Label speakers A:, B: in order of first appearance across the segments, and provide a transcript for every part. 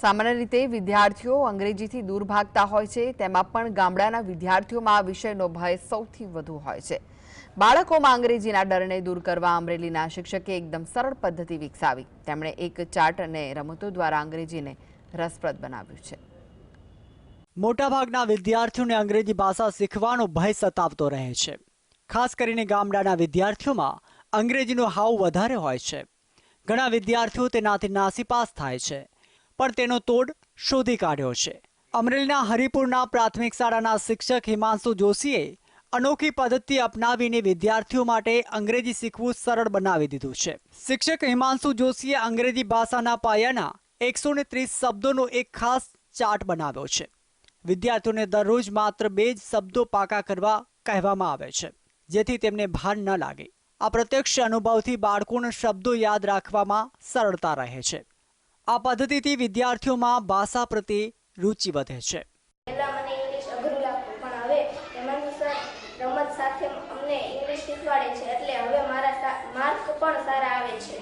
A: સામાન્ય રીતે વિદ્યાર્થીઓ અંગ્રેજીથી દૂર ભાગતા હોય છે, તેમાં પણ ગામડાના વિદ્યાર્થીઓમાં આ વિષયનો ભય સૌથી વધુ હોય છે. બાળકોમાં અંગ્રેજીના ડરને દૂર કરવા અમરેલીના શિક્ષકે એકદમ સરળ પદ્ધતિ વિકસાવી. તેમણે એક ચાર્ટ અને રમતો દ્વારા અંગ્રેજીને રસપ્રદ બનાવ્યું છે.
B: મોટાભાગના વિદ્યાર્થીઓને અંગ્રેજી ભાષા શીખવાનો ભય સતાવતો રહે છે. ખાસ કરીને ગામડાના વિદ્યાર્થીઓમાં અંગ્રેજીનો હાવ વધારે હોય છે. ઘણા વિદ્યાર્થીઓ તેનાથી નાસીપાસ થાય છે. પણ તેનો તોડ શોધી કાઢ્યો છે. અમરેલીના હરિપુરના પ્રાથમિક શાળાના શિક્ષક હિમાંશુ જોશીએ અનોખી પદ્ધતિ અપનાવીને વિદ્યાર્થીઓ માટે અંગ્રેજી શીખવું સરળ બનાવી દીધું છે. શિક્ષક હિમાંશુ જોશીએ અંગ્રેજી ભાષાના પાયાના એકસો ને ત્રીસ શબ્દોનો એક ખાસ ચાર્ટ બનાવ્યો છે. વિદ્યાર્થીઓને દરરોજ માત્ર બે જ શબ્દો પાકા કરવા કહેવામાં આવે છે, જેથી તેમને ભાર ન લાગે. આ પ્રત્યક્ષ અનુભવથી બાળકોને શબ્દો યાદ રાખવામાં સરળતા રહે છે. આ પદ્ધતિથી વિદ્યાર્થીઓમાં ભાષા પ્રત્યે રુચિ વધે છે.
C: પહેલાં મને ઇંગ્લિશ અઘરું લાગતું પણ હવે હેમાંશુ સર રમત સાથે અમને ઇંગ્લિશ શીખવાડે છે એટલે હવે મારા માર્ક પણ સારા આવે છે.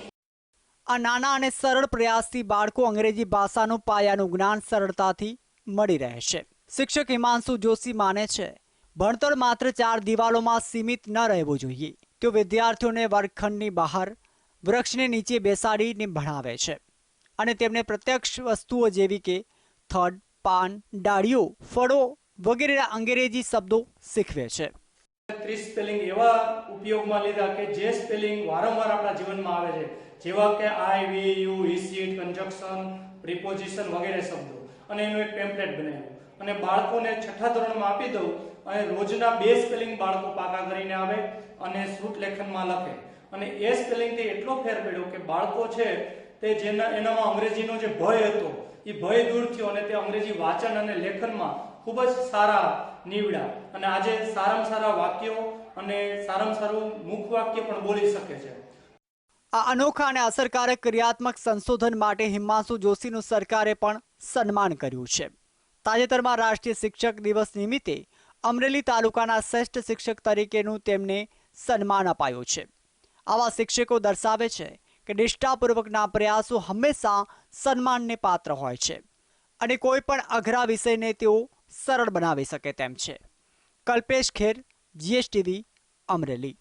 B: આ નાના અને સરળ પ્રયાસથી બાળકો અંગ્રેજી ભાષાનું પાયાનું જ્ઞાન સરળતાથી મળી રહે છે. શિક્ષક હિમાંશુ જોશી માને છે ભણતર માત્ર ચાર દિવાલોમાં સીમિત ન રહેવું જોઈએ. તેઓ વિદ્યાર્થીઓને વર્ગખંડની બહાર વૃક્ષને નીચે બેસાડીને ભણાવે છે. અને તેમને પ્રત્યક્ષ વસ્તુઓ જેવી કે થડ, પાન, ડાળીઓ, ફળો વગેરેના અંગ્રેજી શબ્દો શીખવે છે.
D: ત્રીસ સ્પેલિંગ એવા ઉપયોગમાં લીધા કે જે સ્પેલિંગ વારંવાર આપણા જીવનમાં આવે છે, જેવા કે આઈ, વી, યુ ઇસીટ કન્જક્શન, પ્રિપોઝિશન વગેરે શબ્દો. અને એનું એક પેમ્પલેટ બનાવ્યું. અને બાળકોને છઠ્ઠા ધોરણમાં આપી દઉં, અને રોજના બે સ્પેલિંગ બાળકો પાકા કરીને આવે અને શ્રુત લેખનમાં લખે. અને એ સ્પેલિંગથી એટલો ફેર પડ્યો કે બાળકો છે તે જેના એનામાં અંગ્રેજીનો જે ભય હતો, એ ભય દૂર થયો અને તે અંગ્રેજી વાંચન અને લેખનમાં ખૂબ જ સારા નીવડ્યા. અને આજે સારામાં સારા વાક્યો અને સારામાં સારું મુખ વાક્ય પણ બોલી શકે છે.
B: આ અનોખા અને અસરકારક ક્રિયાત્મક સંશોધન માટે હિમાંશુ જોશીનું સરકારે પણ સન્માન કર્યું છે. તાજેતરમાં રાષ્ટ્રીય શિક્ષક દિવસ નિમિત્તે અમરેલી તાલુકાના શ્રેષ્ઠ શિક્ષક તરીકેનું તેમને સન્માન અપાયું છે. આવા શિક્ષકો દર્શાવે છે કે નિષ્ઠાપૂર્વકના પ્રયાસો હંમેશા સન્માનને પાત્ર હોય છે. અને કોઈ પણ અઘરા વિષયને તેઓ સરળ બનાવી શકે તેમ છે. કલ્પેશ ખેર જીએસટીવી અમરેલી.